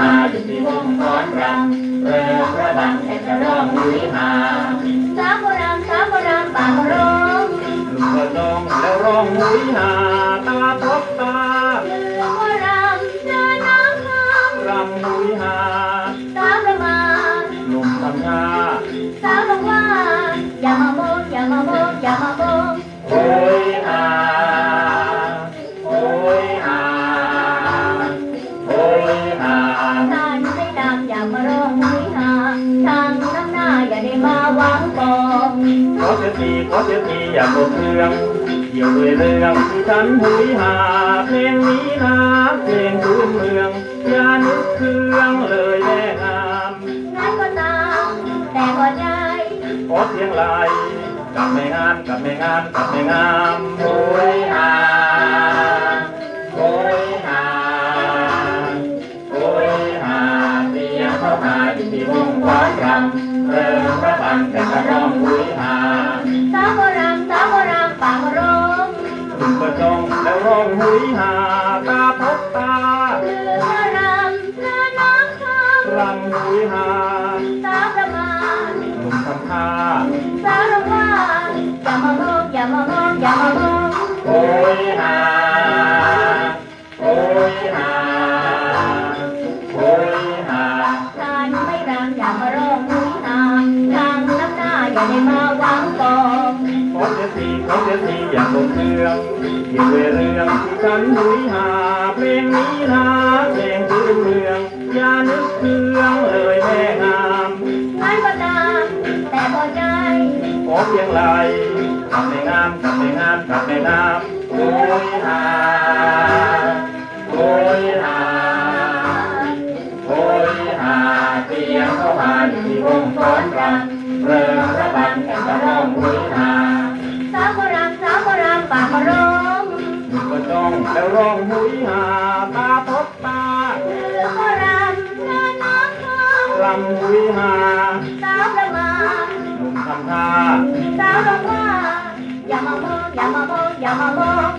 หาอยู่ที่วงฟ้อนรำเรือพระบังแต่จะร้องวิหาสาวโบราณสาวโบราณปากร้องลุงก็จ้องแล้วร้องวิหาตาพบตาเรือโบราณเจอน้ำค้างรำวิหาสาวประมาณลุงทำงาน ทีขอเสียทีอย่าหมดเครื่องเกี่ยวด้วยเรื่องที่ฉันหุยหาเพลงนี้นะเพลงพื้นเมืองอย่านึกเครื่องเลยแม่งามงั้นก็ตามแต่พอใจขอเสียงลายกับไม่งามกับไม่งามกับไม่งามโอ้ยหาโอ้ยหาโอ้ยหาเสียงเข้ามาอยู่ที่วงฟ้อนรำเริ่มระบังแต่กระ หุยหาตาพบตาเรือโบราณเจอน้ำค้างรำหุยหาสาวประมาณหนุ่มทำท่าสารว่าอย่ามามองอย่ามามองอย่ามามองโอ้ยหา อย่ามาหวังกองขอเสียทีขอเสียทีอย่าบนเรื่องเกี่ยวเรื่องที่ฉันหุยหาเพลงนี้นะเพลงพื้นเมืองอย่านึกเครื่องเลยแม่งามงั้นก็ตามแต่พอใจขอเพียงไรกลับไม่งามกลับไม่งามกลับไม่งามโอ้ยหาโอ้ยหาโอ้ยหาเสียงเขามาอยู่ที่วงฟ้อนรำ เริ่มระบังแข่งกระร้องหุยหาสาวโบราณสาวโบราณปากมาร้องหนุ่มก็จ้องแล้วร้องหุยหาตาพบตาเรือโบราณเดินน้ำค้างรำหุยหาสาวประมาณหนุ่มทำท่าสาวบอกว่าอย่ามามองอย่ามามองอย่ามามอง